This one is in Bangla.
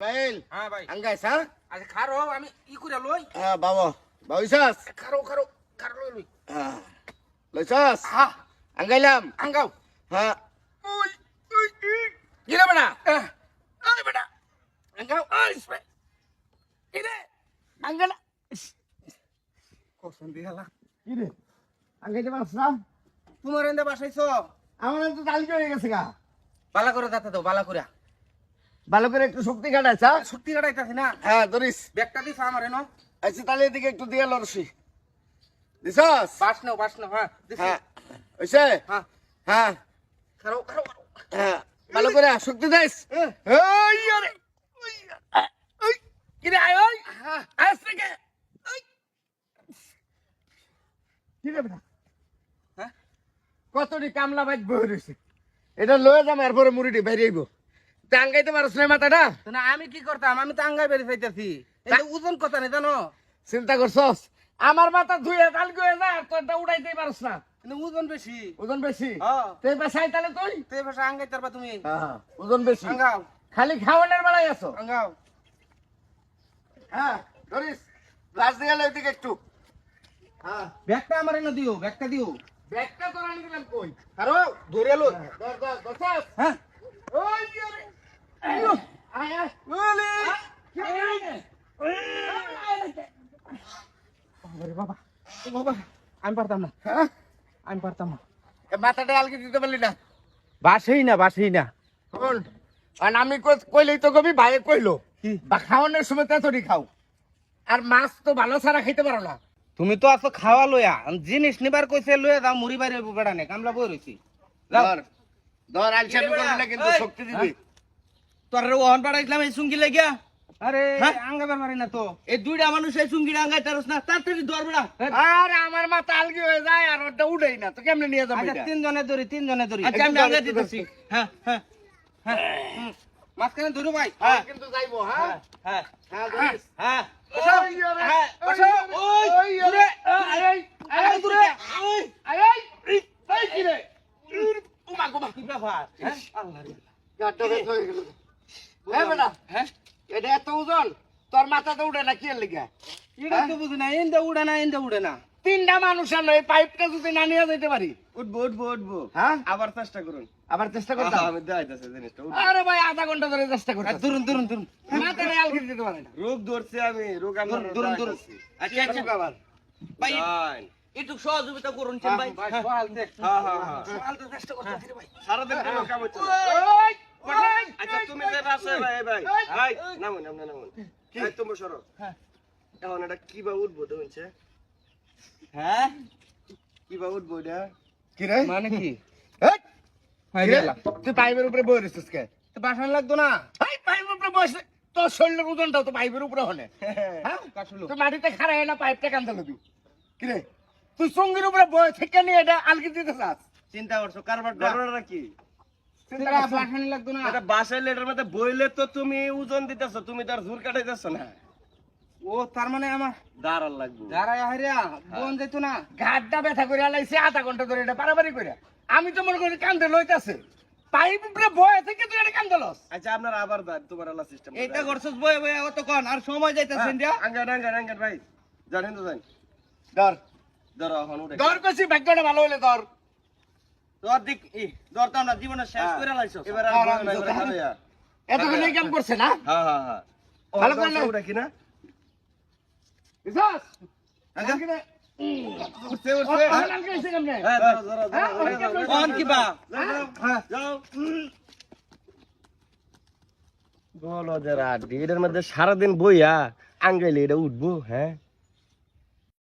বাইল হ্যাঁ ভাই। আচ্ছা খারো আমি ই করে লই। হ্যাঁ বাবা বাবিসাস খারো খারো খারো লই লই। হ্যাঁ। লইছাস হ্যাঁ আঙ্গাইলাম। আঙ্গাও। হ্যাঁ। ওই ওই গিলা বেটা। আরে বেটা। আঙ্গাও আই স্প্রে ইরে আঙ্গালা কোসন দিলা কি রে আঙ্গাইতে পারছ না? তোমার এন্দে বাসাইছো? আমার তো কালকে হয়ে গেছে গা। বালা করে দাতা দাও বালা করে ভালো করে একটু শক্তি কাটাইছ শক্তি কাটাইতাছি না। হ্যাঁ ধরিস। ব্যাগটা দিছ আমারে ন? আচ্ছা তাহলে এদিকে একটু দিয়ে লড়ছি। দিছাস? বাস নাও বাস নাও হ্যাঁ দিছি। হ্যাঁ। হইছে? হ্যাঁ। হ্যাঁ। খারো খারো হ্যাঁ। ভালো করে শক্তি দিস। হ্যাঁ। এই আরে ওই, ওই, কি রে আয় ওই। হ্যাঁ। আজ থেকে হ্যাঁ? কতটি কামলা বাইক বই রয়েছে এটা লয়ে যাম এরপরে মুড়িটি বেরিয়ে আইব। টাঙ্গাইতে পারছ না মাথাটা? না আমি কি করতাম? আমি তো আঙ্গাই বেরিয়ে যাইতাছি। এটা ওজন কথা নেই জানো? চিন্তা করছস? আমার মাথা ধুয়ে কালকে হয়ে যা তোরটা উড়াইতেই পারছ না। ওজন বেশি। ওজন বেশি? হ্যাঁ তুই? তাহলে আঙ্গাই তারপা তুমি। হ্যাঁ ওজন বেশি। আঙ্গাও। খালি খাওয়ানোর বেলায় আছো? আঙ্গাও। হ্যাঁ ধরিস। গ্লাস দিয়ে গেলে ওইদিকে একটু। হ্যাঁ। ব্যাগটা আমার এনে দিও ব্যাগটা দিও। ব্যাগটা তোর আনি দিলাম কই? ধরে লো হ্যাঁ। ওই বাবা বাবা আমি পারতাম না। হ্যাঁ? আমি পারতাম না। এ মাথাটা আলকে দিতে পারলি না। বাসেই না বাসেই না। শোন আর আমি কই- কইলেই তো কবি ভাইয়ে কইলো কি? বা খাওয়ানোর সময় তেতরি খাও। আর মাছ তো ভালো ছাড়া খাইতে পারো না। তুমি তো আছো খাওয়া লইয়া জিনিস নিবার কইছে লইয়া যাও মুড়ি বাইরে বেড়া নে কামলা বই রইছি। যাও। ধর ধর আলসামি করবি না কিন্তু শক্তি দিবি। তোর ওহন পাড়াইছিলাম এই সুঙ্গি লাগিয়া আরে হ্যাঁ? আঙ্গাবার মারি না তো এই দুইটা মানুষ এই সুঙ্গি আঙ্গাই তারস না তাড়াতাড়ি ধর বেড়া আর আমার মাথা আলগি হয়ে যায় আর ওটা উঠেই না তো কেমনে নিয়ে যাব আচ্ছা তিন জনে ধরি তিন জনে ধরি আচ্ছা, আমি আঙ্গাই দিতেছি হ্যাঁ হ্যাঁ হ্যাঁ মাঝখানে ধরু ভাই হ্যাঁ হ্যাঁ কিন্তু যাইবো হ্যাঁ হ্যাঁ হ্যাঁ হ্যাঁ হ্যাঁ, হ্যাঁ আল্লাহ হয়ে গেল। হ্যাঁ বেটা, হ্যাঁ? এটা এত ওজন তোর মাথা তো না কি এর এটা তো বুঝি না এন্দে উড়ে না এন্দে উড়ে না। তিনটা মানুষ আনলো এই পাইপটা যদি না নিয়ে যেতে পারি? উঠবো উঠবো উঠবো। হ্যাঁ? আবার চেষ্টা করুন। আবার চেষ্টা করতাম আমি দেখাইতেছে জিনিসটা আরে ভাই আধা ঘণ্টা ধরে চেষ্টা করতাম দুরুন দুরুন দুরুন মাথায় আলগি দিতে পারে না। রোগ ধরছে আমি রোগ আমার দুরুন দুরুন আচ্ছা আচ্ছা আবার? ভাই একটু সহযোগিতা করুন চেন ভাই। ভাই সকাল দেখ। হ্যাঁ তো চেষ্টা করতেছি ভাই। কাম হচ্ছে আচ্ছা তুমি যে ভাই ভাই ভাই নামুন নামুন নামুন এই তুমি। এখন এটা কিবা উঠবো তো হচ্ছে হ্যাঁ কিবা উঠবো এটা কি রে মানে কি কি তুই পাইপের উপরে বই রয়েছিস কে বাসন লাগতো না পাইপের উপরে বসে তোর শরীরের ওজনটা তো পাইপের উপরে হলে তুই মাটিতে খাড়া হয় না পাইপটা কান্দা লবি কি রে তুই সঙ্গীর উপরে বই থেকে নিয়ে এটা দিতে চাস চিন্তা করছ কারবার কি বাসায় লেটার মধ্যে বইলে তো তুমি ওজন দিতেছো তুমি তার জোর কাটাইতেছো না। ও তার মানে আমার দাঁড়াল লাগবো। যারা হারিয়া বোন যাইতো না। ঘাটটা ব্যথা করে আলাইছে আধা ঘণ্টা ধরে এটা পারাবারি করে আমি তো মনে করি কান্দে লইতাছে। পাইপ উপরে বয়ে থেকে তুই এটা কান্দে লস। আচ্ছা আপনার আবার দাঁড় তোমার সিস্টেম করছস বয়ে বয়ে অত কন আর সময় যাইতাছে ইন্ডিয়া। আঙ্গান আঙ্গান আঙ্গান ভাই জানেন তো জানেন? ধর। ধরো ধর কছি ভাগ্যটা ভালো হলে ধর। ধরতাম না জীবনে শেষ করে এবার। এতক্ষণ এই কাম করছে না? হ্যাঁ হ্যাঁ হ্যাঁ। ভালো করে বিশ্বাস? আচ্ছা। উঠছে উঠছে? হ্যাঁ ধরো ধরো হ্যাঁ, ধরো কোন কি বা হ্যাঁ। যাও। বলো যারা এটার মধ্যে সারাদিন বইয়া আঙ্গাইলে এটা উঠবো হ্যাঁ?